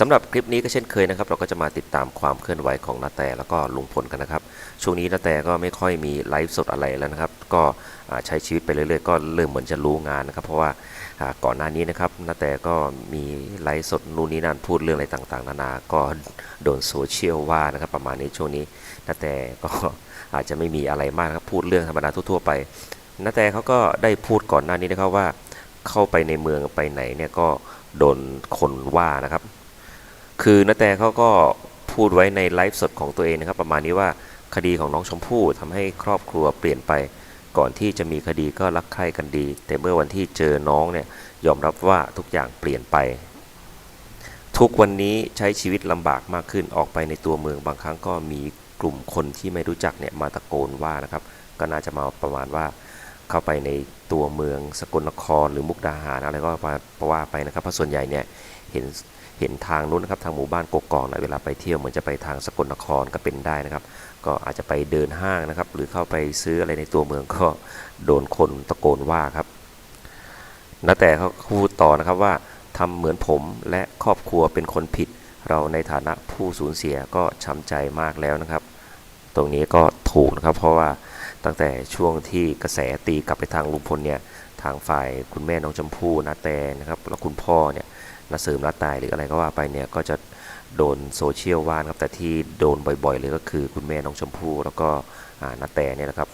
สำหรับคลิปนี้ก็เช่นเคยนะครับ เราก็จะมาติดตามความเคลื่อนไหวของนาแต่แล้วก็ลุงพลกันนะครับ ช่วงนี้นาแต่ก็ไม่ค่อยมีไลฟ์สดอะไรแล้วนะครับ ก็ใช้ชีวิตไปเรื่อยๆ ก็เริ่มเหมือนจะรู้งานนะครับ เพราะว่าก่อนหน้านี้นะครับนาแต่ก็มีไลฟ์สดนู่นนี่นั่นพูดเรื่องอะไรต่างๆ นานา ก็โดนโซเชียลว่านะครับ ประมาณนี้ช่วงนี้นาแต่ก็อาจจะไม่มีอะไรมากนะครับพูดเรื่องธรรมดาทั่วๆไปนาแต่เขาก็ได้พูดก่อนหน้านี้นะครับว่าเข้าไปในเมืองไปไหนเนี่ยก็โดนคนว่านะครับ คือนาแต่เขาก็พูดไว้ในไลฟ์สดของตัวเองนะครับ ประมาณนี้ว่าคดีของน้องชมพู่ทำให้ครอบครัวเปลี่ยนไป ก่อนที่จะมีคดีก็รักใคร่กันดี แต่เมื่อวันที่เจอน้องเนี่ยยอมรับว่าทุกอย่างเปลี่ยนไป ทุกวันนี้ใช้ชีวิตลำบากมากขึ้นออกไปในตัวเมืองบางครั้งก็มีกลุ่มคนที่ไม่รู้จักเนี่ยมาตะโกนว่านะครับ ก็น่าจะมาประมาณว่า เข้าไปในตัวเมืองสกลนครหรือมุกดาหารอะไรก็ว่าว่าไปนะครับเพราะส่วนใหญ่เนี่ยเห็นเห็นทางนู้นนะครับทางหมู่บ้านกกอกนะเวลาไปเที่ยวเหมือนจะไปทางสกลนครก็เป็นได้นะครับ ก็อาจจะไปเดินห้างนะครับ หรือเข้าไปซื้ออะไรในตัวเมืองก็โดนคนตะโกนว่าครับนแต่เขาพูดต่อนะครับว่าทำเหมือนผมและครอบครัวเป็นคนผิด เราในฐานะผู้สูญเสียก็ช้ำใจมากแล้วนะครับ ตรงนี้ก็ถูกนะครับเพราะว่า ตั้งแต่ช่วงที่กระแสตีกลับไปทางลุงพลเนี่ยทางฝ่ายคุณแม่น้องชมพู่นาแตนะครับแล้วคุณพ่อเนี่ยนาเสริมนาตายหรืออะไรก็ว่าไปเนี่ยก็จะโดนโซเชียลว่านครับแต่ที่โดนบ่อยๆเลยก็คือคุณแม่น้องชมพู่แล้วก็อ่านาแตเนี่ยนะครับ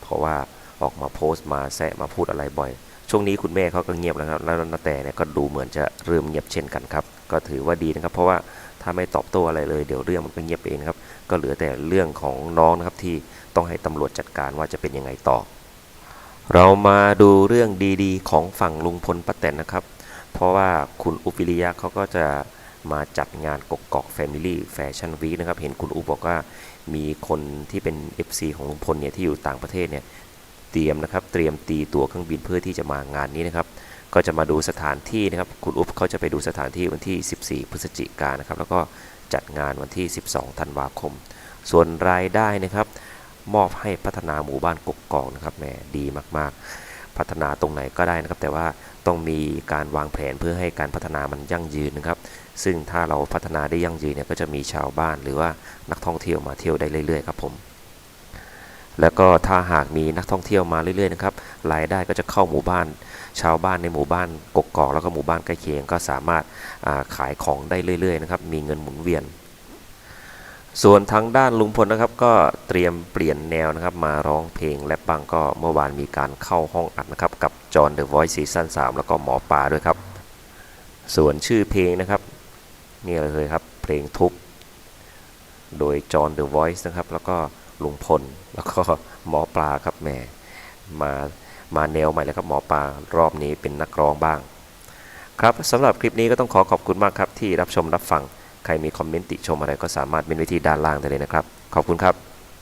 เพราะว่าออกมาโพสต์มาแซะมาพูดอะไรบ่อย ช่วงนี้คุณแม่เขาก็เงียบแล้วครับแล้วนาแต่เนี่ยก็ดูเหมือนจะเริ่มเงียบเช่นกันครับ ก็ถือว่าดีนะครับ เพราะว่าถ้าไม่ตอบโต้อะไรเลยเดี๋ยวเรื่องมันก็เงียบเองครับ ก็เหลือแต่เรื่องของน้องนะครับที่ต้องให้ตำรวจจัดการว่าจะเป็นยังไงต่อ เรามาดูเรื่องดีๆ ของฝั่งลุงพลป้าแตนนะครับ เพราะว่าคุณอุปิริยะเขาก็จะมาจัดงานกกอกแฟมิลี่แฟชั่นวีคนะครับ เห็นคุณอุบอกว่ามีคนที่เป็น FC ของลุงพลเนี่ยที่อยู่ต่างประเทศเนี่ย เตรียมนะครับ เตรียมตีตัวเครื่องบินเพื่อที่จะมางานนี้นะครับ ก็จะมาดูสถานที่นะครับ คุณอุปเขาจะไปดูสถานที่วันที่ 14 พฤศจิกายนนะครับ แล้วก็จัดงานวันที่ 12 ธันวาคม ส่วนรายได้นะครับ มอบให้พัฒนาหมู่บ้านกกกอกนะครับแหมดีมากๆ พัฒนาตรงไหนก็ได้นะครับ แต่ว่าต้องมีการวางแผนเพื่อให้การพัฒนามันยั่งยืนนะครับ ซึ่งถ้าเราพัฒนาได้ยั่งยืนเนี่ยก็จะมีชาวบ้านหรือว่านักท่องเที่ยวมาเที่ยวได้เรื่อยๆครับผม แล้วก็ถ้าหากมีนักท่องเที่ยวมาเรื่อยๆนะครับรายได้ก็จะเข้าหมู่บ้าน ชาวบ้านในหมู่บ้านกกอกแล้วก็หมู่บ้านใกล้เคียงก็สามารถาขายของได้เรื่อยๆนะครับมีเงินหมุนเวียน ส่วนทางด้านลุงพลนะครับ ก็เตรียมเปลี่ยนแนวนะครับ มาร้องเพลงและบ้างก็เมื่อวานมีการเข้าห้องอัดนะครับ กับจอห์นเดอะ Voice ซีซั่น3แล้วก็หมอปลาด้วยครับ ส่วนชื่อเพลงนะครับนี่เลยครับเพลงทุบโดยจอห์นเดอะ Voice นะครับแล้วก็ ลุงพล แล้วก็หมอปลาครับแม่มามาแนวใหม่แล้วครับหมอปลารอบนี้เป็นนักร้องบ้าง ครับสำหรับคลิปนี้ก็ต้องขอขอบคุณมากครับที่รับชมรับฟัง ใครมีคอมเมนต์ติชมอะไรก็สามารถเป็นไว้ที่ด้านล่างได้เลยนะครับ ขอบคุณครับ